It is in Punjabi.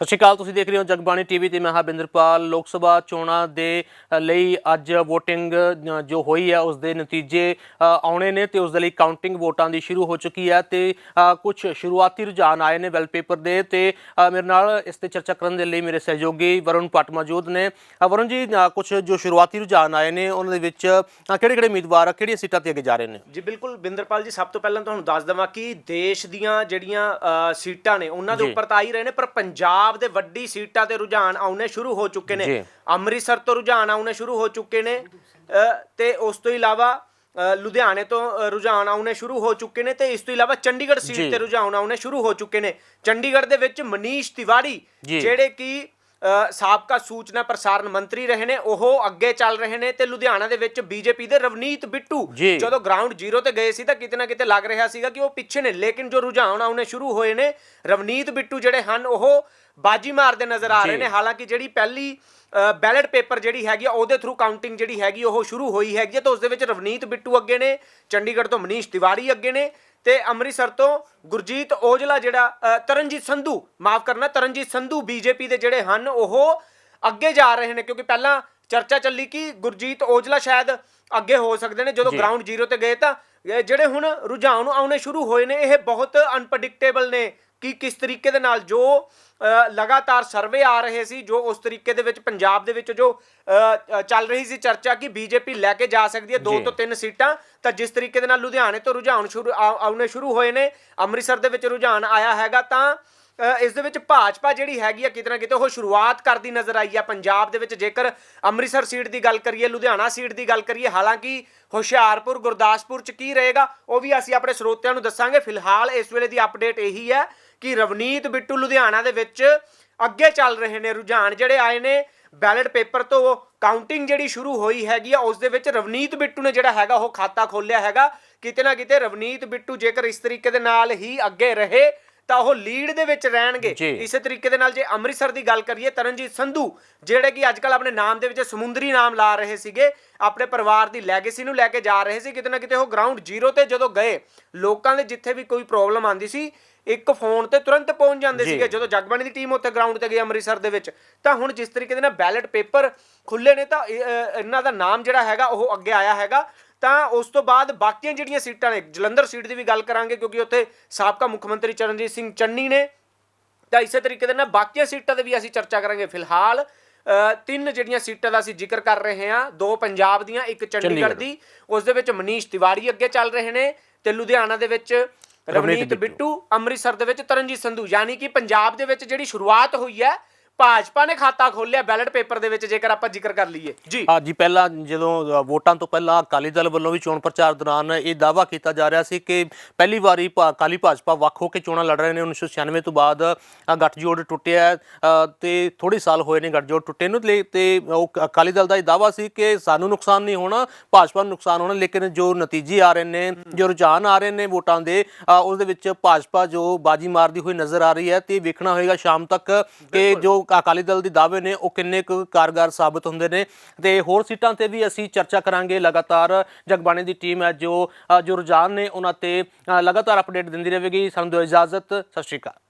ਸਤਿ ਸ਼੍ਰੀ ਅਕਾਲ ਤੁਸੀਂ ਦੇਖ ਰਹੇ ਹੋ ਜਗਬਾਣੀ ਟੀਵੀ ਤੇ ਮੈਂ ਹਾਂ ਬਿੰਦਰਪਾਲ। ਲੋਕ ਸਭਾ ਚੋਣਾਂ ਦੇ ਲਈ ਅੱਜ VOTING ਜੋ ਹੋਈ ਹੈ ਉਸ ਦੇ ਨਤੀਜੇ ਆਉਣੇ ਨੇ ਤੇ ਉਸ ਦੇ ਲਈ ਕਾਊਂਟਿੰਗ ਵੋਟਾਂ ਦੀ ਸ਼ੁਰੂ ਹੋ ਚੁੱਕੀ ਹੈ ਤੇ ਕੁਝ ਸ਼ੁਰੂਆਤੀ ਰੁਝਾਨ ਆਏ ਨੇ ਵੈਲਪੇਪਰ ਦੇ ਤੇ ਮੇਰੇ ਨਾਲ ਇਸ ਤੇ ਚਰਚਾ ਕਰਨ ਦੇ ਲਈ ਮੇਰੇ ਸਹਿਯੋਗੀ ਵਰੁਣ ਭੱਟ ਮੌਜੂਦ ਨੇ। ਵਰੁਣ ਜੀ ਕੁਝ ਜੋ ਸ਼ੁਰੂਆਤੀ ਰੁਝਾਨ ਆਏ ਨੇ ਉਹਨਾਂ ਦੇ ਵਿੱਚ ਕਿਹੜੇ ਕਿਹੜੇ ਉਮੀਦਵਾਰ ਆ, ਕਿਹੜੀਆਂ ਸੀਟਾਂ ਤੇ ਅੱਗੇ ਜਾ ਰਹੇ ਨੇ? ਜੀ ਬਿਲਕੁਲ ਬਿੰਦਰਪਾਲ ਜੀ ਸਭ ਤੋਂ ਪਹਿਲਾਂ ਤੁਹਾਨੂੰ ਦੱਸ ਦਵਾਂ ਕਿ ਦੇਸ਼ ਦੀਆਂ ਜਿਹੜੀਆਂ ਸੀਟਾਂ ਨੇ ਉਹਨਾਂ ਦੇ। ਉੱਪਰ ਤਾਂ ਆ ਹੀ ਰਹੇ ਨੇ ਪਰ ਪੰਜਾਬ ਦੇ ਵੱਡੀ ਸੀਟਾਂ ਤੇ ਰੁਝਾਨ ਆਉਣੇ ਸ਼ੁਰੂ ਹੋ ਚੁੱਕੇ। ਨੇ ਅੰਮ੍ਰਿਤਸਰ ਤੋਂ ਰੁਝਾਨ ਆਉਣੇ ਸ਼ੁਰੂ ਹੋ ਚੁੱਕੇ ਨੇ ਤੇ ਉਸ ਤੋਂ ਇਲਾਵਾ ਲੁਧਿਆਣੇ ਤੋਂ ਰੁਝਾਨ ਆਉਣੇ ਸ਼ੁਰੂ ਹੋ ਚੁੱਕੇ ਨੇ ਤੇ ਇਸ ਤੋਂ ਇਲਾਵਾ ਚੰਡੀਗੜ੍ਹ। ਸੀਟ ਤੇ ਰੁਝਾਨ ਆਉਣੇ ਸ਼ੁਰੂ ਹੋ ਚੁੱਕੇ ਨੇ ਚੰਡੀਗੜ੍ਹ ਦੇ ਵਿੱਚ ਮਨੀਸ਼ ਤਿਵਾੜੀ। ਜਿਹੜੇ ਕਿ ਸਾਬਕਾ ਸੂਚਨਾ ਪ੍ਰਸਾਰਣ ਮੰਤਰੀ ਰਹੇ ਨੇ ਉਹ ਅੱਗੇ ਚੱਲ ਰਹੇ ਨੇ ਤੇ ਲੁਧਿਆਣਾ ਦੇ ਵਿੱਚ ਬੀਜੇਪੀ ਦੇ ਰਵਨੀਤ ਬਿੱਟੂ। ਜਦੋਂ ਗਰਾਊਂਡ ਜ਼ੀਰੋ ਤੇ ਗਏ ਸੀ ਤਾਂ ਕਿਤੇ ਨਾ ਕਿਤੇ ਲੱਗ ਰਿਹਾ ਸੀਗਾ ਕਿ ਉਹ ਪਿੱਛੇ ਨੇ ਲੇਕਿਨ ਜੋ ਰੁਝਾਨ ਆਉਣੇ ਸ਼ੁਰੂ ਹੋਏ ਨੇ ਰਵਨੀਤ ਬਿੱਟੂ ਜਿਹੜੇ ਹਨ ਉਹ ਬਾਜੀ ਮਾਰਦੇ ਨਜ਼ਰ ਆ ਰਹੇ। ਨੇ ਹਾਲਾਂਕਿ ਜਿਹੜੀ ਪਹਿਲੀ ਬੈਲਟ ਪੇਪਰ ਜਿਹੜੀ ਹੈਗੀ ਆ ਉਹਦੇ ਥਰੂ ਕਾਊਂਟਿੰਗ ਜਿਹੜੀ ਹੈਗੀ ਉਹ ਸ਼ੁਰੂ ਹੋਈ ਹੈਗੀ ਹੈ ਤਾਂ ਉਸ ਦੇ ਵਿੱਚ ਰਵਨੀਤ ਬਿੱਟੂ ਅੱਗੇ ਨੇ ਚੰਡੀਗੜ੍ਹ ਤੋਂ ਮਨੀਸ਼ ਤਿਵਾੜੀ ਅੱਗੇ ਨੇ ਤੇ ਅੰਮ੍ਰਿਤਸਰ ਤੋਂ ਗੁਰਜੀਤ ਔਜਲਾ ਜਿਹੜਾ ਤਰਨਜੀਤ ਸੰਧੂ ਮਾਫ ਕਰਨਾ ਤਰਨਜੀਤ ਸੰਧੂ ਬੀਜੇਪੀ ਦੇ ਜਿਹੜੇ ਹਨ ਉਹ ਅੱਗੇ ਜਾ ਰਹੇ ਨੇ ਕਿਉਂਕਿ ਪਹਿਲਾਂ ਚਰਚਾ ਚੱਲੀ ਕਿ ਗੁਰਜੀਤ ਔਜਲਾ ਸ਼ਾਇਦ ਅੱਗੇ ਹੋ ਸਕਦੇ ਨੇ ਜਦੋਂ। ਗਰਾਊਂਡ ਜ਼ੀਰੋ ਤੇ ਗਏ ਤਾਂ ਜਿਹੜੇ ਹੁਣ ਰੁਝਾਨ ਆਉਣੇ ਸ਼ੁਰੂ ਹੋਏ ਨੇ ਇਹ ਬਹੁਤ ਅਨਪ੍ਰੈਡਿਕਟੇਬਲ ਨੇ ਕਿ ਕਿਸ ਤਰੀਕੇ ਦੇ ਨਾਲ ਜੋ ਲਗਾਤਾਰ ਸਰਵੇ ਆ ਰਹੇ ਸੀ ਜੋ ਉਸ ਤਰੀਕੇ ਦੇ ਵਿੱਚ ਪੰਜਾਬ ਦੇ ਵਿੱਚ ਜੋ ਚੱਲ ਰਹੀ ਸੀ ਚਰਚਾ ਕਿ ਬੀਜੇਪੀ ਲੈ ਕੇ ਜਾ ਸਕਦੀ ਹੈ ਦੋ। ਤੋਂ ਤਿੰਨ ਸੀਟਾਂ ਤਾਂ ਜਿਸ ਤਰੀਕੇ ਦੇ ਨਾਲ ਲੁਧਿਆਣੇ ਤੋਂ ਰੁਝਾਨ ਸ਼ੁਰੂ ਆਉਣੇ ਸ਼ੁਰੂ ਹੋਏ ਨੇ ਅੰਮ੍ਰਿਤਸਰ ਦੇ ਵਿੱਚ ਰੁਝਾਨ ਆਇਆ ਹੈਗਾ ਤਾਂ ਇਸ ਦੇ ਵਿੱਚ ਭਾਜਪਾ ਜਿਹੜੀ ਹੈਗੀ ਆ ਕਿਤੇ ਨਾ ਕਿਤੇ ਉਹ ਸ਼ੁਰੂਆਤ ਕਰਦੀ ਨਜ਼ਰ ਆਈ ਆ ਪੰਜਾਬ ਦੇ ਵਿੱਚ ਜੇਕਰ ਅੰਮ੍ਰਿਤਸਰ ਸੀਟ ਦੀ ਗੱਲ ਕਰੀਏ ਲੁਧਿਆਣਾ ਸੀਟ ਦੀ ਗੱਲ ਕਰੀਏ ਹਾਲਾਂਕਿ ਹੁਸ਼ਿਆਰਪੁਰ ਗੁਰਦਾਸਪੁਰ ਚ ਕੀ ਰਹੇਗਾ ਉਹ ਵੀ ਅਸੀਂ ਆਪਣੇ ਸਰੋਤਿਆਂ ਨੂੰ ਦੱਸਾਂਗੇ ਫਿਲਹਾਲ ਇਸ ਵੇਲੇ ਦੀ ਅਪਡੇਟ ਇਹੀ ਹੈ ਕਿ ਰਵਨੀਤ ਬਿੱਟੂ ਲੁਧਿਆਣਾ ਦੇ ਵਿੱਚ ਅੱਗੇ ਚੱਲ ਰਹੇ ਨੇ ਰੁਝਾਨ ਜਿਹੜੇ ਆਏ ਨੇ ਬੈਲਟ ਪੇਪਰ ਤੋਂ ਕਾਊਂਟਿੰਗ ਜਿਹੜੀ ਸ਼ੁਰੂ ਹੋਈ ਹੈਗੀ ਆ ਉਸ ਦੇ ਵਿੱਚ ਰਵਨੀਤ ਬਿੱਟੂ ਨੇ ਜਿਹੜਾ ਹੈਗਾ ਉਹ ਖਾਤਾ ਖੋਲਿਆ ਹੈਗਾ। ਕਿਤੇ ਨਾ ਕਿਤੇ ਰਵਨੀਤ ਬਿੱਟੂ ਜੇਕਰ ਇਸ ਤਰੀਕੇ ਦੇ ਨਾਲ ਹੀ ਅੱਗੇ ਰਹੇ ਤਾਂ ਉਹ ਲੀਡ ਦੇ ਵਿੱਚ ਰਹਿਣਗੇ। ਇਸੇ ਤਰੀਕੇ ਦੇ ਨਾਲ ਜੇ ਅੰਮ੍ਰਿਤਸਰ ਦੀ ਗੱਲ ਕਰੀਏ ਤਰਨਜੀਤ ਸੰਧੂ ਜਿਹੜੇ ਕਿ ਅੱਜਕੱਲ ਆਪਣੇ ਨਾਮ ਦੇ ਵਿੱਚ ਸਮੁੰਦਰੀ ਨਾਮ ਲਾ ਰਹੇ ਸੀਗੇ ਆਪਣੇ ਪਰਿਵਾਰ ਦੀ ਲੈਗੇਸੀ ਨੂੰ ਲੈ ਕੇ ਜਾ ਰਹੇ ਸੀ। ਕਿਤੇ ਨਾ ਕਿਤੇ ਉਹ ਗਰਾਊਂਡ ਜ਼ੀਰੋ ਤੇ ਜਦੋਂ ਗਏ ਲੋਕਾਂ ਦੇ ਜਿੱਥੇ ਵੀ ਕੋਈ ਪ੍ਰੋਬਲਮ ਆਂਦੀ ਸੀ ਇੱਕ ਫੋਨ ਤੇ ਤੁਰੰਤ ਪਹੁੰਚ ਜਾਂਦੇ। ਸੀਗੇ। ਜਦੋਂ ਜਗਬਾਣੀ ਦੀ ਟੀਮ ਉੱਥੇ ਗਰਾਊਂਡ ਤੇ ਗਈ ਅੰਮ੍ਰਿਤਸਰ ਦੇ ਵਿੱਚ ਤਾਂ ਹੁਣ ਜਿਸ ਤਰੀਕੇ ਦੇ ਨਾਲ ਬੈਲਟ ਪੇਪਰ ਖੁੱਲੇ ਨੇ ਤਾਂ ਇਹਨਾਂ ਦਾ ਨਾਮ ਜਿਹੜਾ ਹੈਗਾ ਉਹ ਅੱਗੇ ਆਇਆ ਹੈਗਾ। ਤਾਂ ਉਸ ਤੋਂ ਬਾਅਦ ਬਾਕੀਆਂ ਜਿਹੜੀਆਂ ਸੀਟਾਂ ਨੇ ਜਲੰਧਰ ਸੀਟ ਦੀ ਵੀ ਗੱਲ ਕਰਾਂਗੇ ਕਿਉਂਕਿ ਉੱਥੇ ਸਾਬਕਾ ਮੁੱਖ ਮੰਤਰੀ ਚਰਨਜੀਤ ਸਿੰਘ ਚੰਨੀ ਨੇ। ਤਾਂ ਇਸੇ ਤਰੀਕੇ ਦੇ ਨਾਲ ਬਾਕੀਆਂ ਸੀਟਾਂ ਤੇ ਵੀ ਅਸੀਂ ਚਰਚਾ ਕਰਾਂਗੇ ਫਿਲਹਾਲ। ਤਿੰਨ ਜਿਹੜੀਆਂ ਸੀਟਾਂ ਦਾ ਅਸੀਂ ਜ਼ਿਕਰ ਕਰ ਰਹੇ ਹਾਂ ਦੋ ਪੰਜਾਬ ਦੀਆਂ ਇੱਕ ਚੰਡੀਗੜ੍ਹ ਚੰਡੀਗੜ੍ਹ। ਦੀ। ਉਸ ਦੇ ਵਿੱਚ ਮਨੀਸ਼ ਤਿਵਾੜੀ ਅੱਗੇ ਚੱਲ ਰਹੇ ਨੇ ਤੇ ਲੁਧਿਆਣਾ ਦੇ ਵਿੱਚ ਰਵਨੀਤ ਬਿੱਟੂ। ਅੰਮ੍ਰਿਤਸਰ ਦੇ ਵਿੱਚ ਤਰਨਜੀਤ ਸੰਧੂ ਯਾਨੀ ਕਿ ਪੰਜਾਬ ਦੇ ਵਿੱਚ ਜਿਹੜੀ ਸ਼ੁਰੂਆਤ ਹੋਈ ਹੈ ਭਾਜਪਾ ਨੇ ਖਾਤਾ ਖੋਲਿਆ ਬੈਲਟ ਪੇਪਰ ਦੇ ਵਿੱਚ ਜੇਕਰ ਆਪਾਂ ਜ਼ਿਕਰ ਕਰ ਲਈਏ। ਜੀ। ਹਾਂ ਜੀ ਪਹਿਲਾਂ ਜਦੋਂ ਵੋਟਾਂ ਤੋਂ ਪਹਿਲਾਂ ਅਕਾਲੀ ਦਲ ਵੱਲੋਂ ਵੀ ਚੋਣ ਪ੍ਰਚਾਰ ਦੌਰਾਨ ਇਹ ਦਾਅਵਾ ਕੀਤਾ ਜਾ ਰਿਹਾ ਸੀ ਕਿ ਪਹਿਲੀ ਵਾਰੀ ਅਕਾਲੀ ਭਾਜਪਾ ਵੱਖ ਹੋ ਕੇ ਚੋਣਾਂ ਲੜ ਰਹੇ ਨੇ 1996 ਤੋਂ ਬਾਅਦ ਗੱਠਜੋੜ ਟੁੱਟਿਆ ਤੇ ਥੋੜੇ ਸਾਲ ਹੋਏ ਨੇ ਗੱਠਜੋੜ ਟੁੱਟੇ ਨੂੰ ਤੇ ਉਹ ਅਕਾਲੀ ਦਲ ਦਾ ਇਹ ਦਾਅਵਾ ਸੀ ਕਿ ਸਾਨੂੰ ਨੁਕਸਾਨ ਨਹੀਂ ਹੋਣਾ ਭਾਜਪਾ ਨੂੰ ਨੁਕਸਾਨ ਹੋਣਾ ਲੇਕਿਨ ਜੋ ਨਤੀਜੇ ਆ ਰਹੇ ਨੇ ਜੋ ਰੁਝਾਨ ਆ ਰਹੇ ਨੇ ਵੋਟਾਂ ਦੇ ਉਸ ਦੇ ਵਿੱਚ ਭਾਜਪਾ ਜੋ ਬਾਜੀ ਮਾਰਦੀ ਹੋਈ ਨਜ਼ਰ ਆ ਰਹੀ ਹੈ ਤੇ ਵੇਖਣਾ ਹੋਏਗਾ ਸ਼ਾਮ ਤੱਕ ਕਿ ਜੋ ਅਕਾਲੀ ਦਲ ਦੇ ਦਾਅਵੇ ਨੇ ਉਹ ਕਿੰਨੇ ਕੁ ਕਾਰਗਰ ਸਾਬਤ ਹੁੰਦੇ ਨੇ ਤੇ ਹੋਰ ਸੀਟਾਂ ਤੇ ਵੀ ਅਸੀਂ ਚਰਚਾ ਕਰਾਂਗੇ। ਲਗਾਤਾਰ ਜਗਬਾਣੀ ਦੀ ਟੀਮ ਹੈ ਜੋ ਜੋ ਰੁਝਾਨ ਨੇ ਉਹਨਾਂ ਤੇ ਲਗਾਤਾਰ ਅਪਡੇਟ ਦਿੰਦੀ ਰਹੇਗੀ। ਸਾਨੂੰ ਦਿਓ ਇਜਾਜ਼ਤ। ਸਤਿ ਸ਼੍ਰੀ ਅਕਾਲ।